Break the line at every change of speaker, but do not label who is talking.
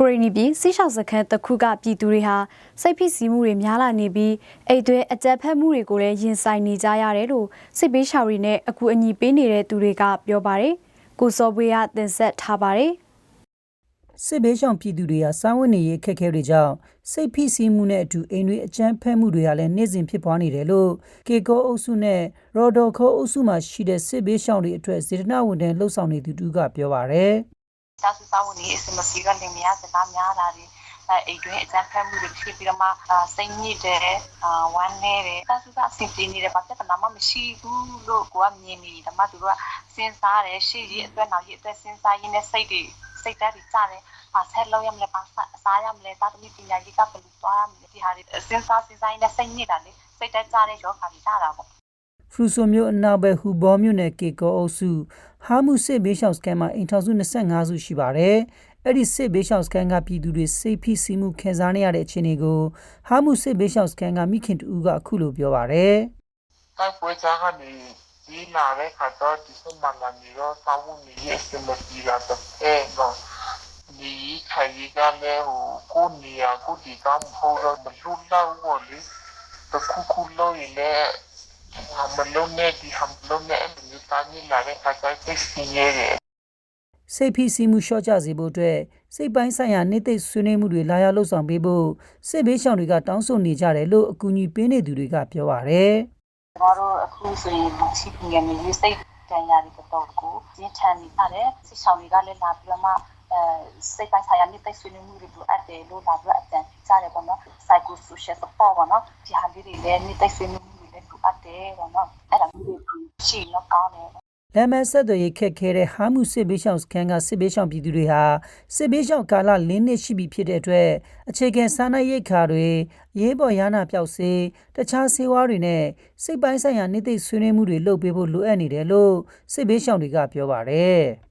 ကိုရီနီပြည်စီးရှောက်စခန်းတစ်ခုကပြည်သူတွေဟာစိတ်ဖိစီးမှုတွေများလာနေပြီးအိတ်သွဲအကြက်ဖက်မှုတွေကိုလည်းရင်ဆိုင်နေကြရတယ်လို့စစ်ပေးရှောင်တွေနဲ့အကူအညီပေးနေတဲ့သူတွေကပြောပါတယ်။ကိုစောပွေးကတင်ဆက်ထားပါတယ်။
စစ်ဘေးရှောင်ပြည်သူတွေဟာစားဝတ်နေရေးအခက်အခဲတွေကြောင့်စိတ်ဖိစီးမှုနဲ့အတူအိမ်တွေအကြမ်းဖက်မှုတွေဟာလည်းနေ့စဉ်ဖြစ်ပွားနေတယ်လို့ကေကောအုပ်စုနဲ့ရော်ဒိုခိုအုပ်စုမှာရှိတဲ့စစ်ဘေးရှောင်တွေအတွက်စေတနာဝန်ထမ်းလှုပ်ဆောင်နေသူတူကပြောပါရယ်
စားစုစားဝင်နေအစမစီကလင်မယားစကားများတာတွေအဲအိတ်တွင်းအကြမ်းဖက်မှုတွေဖြစ်ပြီးတော့မှအာစိတ်ညစ်တယ်အာဝမ်းနေတယ်စားစုစားအဆင်ပြေနေတယ်ဘာပြဿနာမှမရှိဘူးလို့ကိုကမြင်နေတယ်မှသူတို့ကစဉ်းစားတယ်ရှေ့ကြီးအတွက်နောက်ကြီးအတွက်စဉ်းစားရင်းနဲ့စိတ်တွေစိတ်ဓာတ်တွေကျတယ်ပါဆက်လောက်ရမလဲပါစားရမလဲတာသမီပညာရေးကဘယ်လိုသွားရမလဲဒီဟာတွေစဉ်းစားစဉ်းစားရင်းနဲ့စိတ်ညစ်တာလေစိတ်ဓာတ်ကျတဲ့ယောဂါတွေကျတာပေါ့
ဖရူဆိုမျိုးအနောက်ဘက်ဟူဘောမျိုးနဲ့ကေကောအုပ်စုဟာမှုစစ်ဘေးရှောင်စကန်မှာအိမ်ထောင်စု25စုရှိပါတယ်။အဲ့ဒီစစ်ဘေးရှောင်စကန်ကပြည်သူတွေစိတ်ဖိစီးမှုခံစားနေရတဲ့အခြေအနေကိုဟာမှုစစ်ဘေးရှောင်စကန်ကမိခင်တူကအခုလိုပြောပါရယ်
တိုက်ပွဲကြားကနေဒီလာတဲ့ခါတော့ဒီစမလာမီတော့စာဝတ်နေရေးစမစီလာတော့အဲတော့ဒီခိုင်ကြီးကလည်းဟိုကိုနေရကိုဒီကမဟုတ်တော့မလူတော့ဘူးလေတခုခုလို့ရင်လည်း မလုံးနဲ့ဒီဟမ်လုံးနဲ့အမြင်သားနေလာတဲ့ခါကျတော့စီရဲတယ်
စိတ်ဖိစီးမှုလျှော့ချစေဖို့အတွက်စိတ်ပိုင်းဆိုင်ရာနေသိဆွေးနွေးမှုတွေလာရောက်လှုပ်ဆောင်ပေးဖို့စစ်ဘေးရှောင်တွေကတောင်းဆိုနေကြတယ်လို့အကူအညီပေးနေသူတွေကပြောပါရယ်
ကျွန်တော်တို့အခုဆိုရင်လူချီပညာရေးစိတ်တန်ရာတွေတော်တော်ကိုကျင်းထန်နေကြတယ်စစ်ဆောင်တွေကလည်းလာပြီးတော့မှအဲစိတ်ပိုင်းဆိုင်ရာနေသိဆွေးနွေးမှုတွေလိုအပ်တယ်လို့လာပြီးတော့အကြံပြုကြတယ်ပေါ့နော် psycho social support ပေါ့နော်ဒီဟာလေးတွေလည်းနေသိဆွေးနွေးမှု တွေလည်းလိုအပ်တယ်ပေါ့နော်အဲ့ဒါမျိုးတွေရှိတော့ကောင်းတယ်
လမ်းမဆက်သွယ်ရေးခက်ခဲတဲ့ဟာမှုစစ်ဘေးရှောင်စခန်းကစစ်ဘေးရှောင်ပြည်သူတွေဟာစစ်ဘေးရှောင်ကာလ၄နှစ်ရှိပြီဖြစ်တဲ့အတွက်အခြေခံစားနပ်ရိက္ခာတွေအရေးပေါ်ရနာပြောက်စေးတခြားဆေးဝါးတွေနဲ့စိတ်ပိုင်းဆိုင်ရာနေသိဆွေးနွေးမှုတွေလုပ်ပေးဖို့လိုအပ်နေတယ်လို့စစ်ဘေးရှောင်တွေကပြောပါတယ်။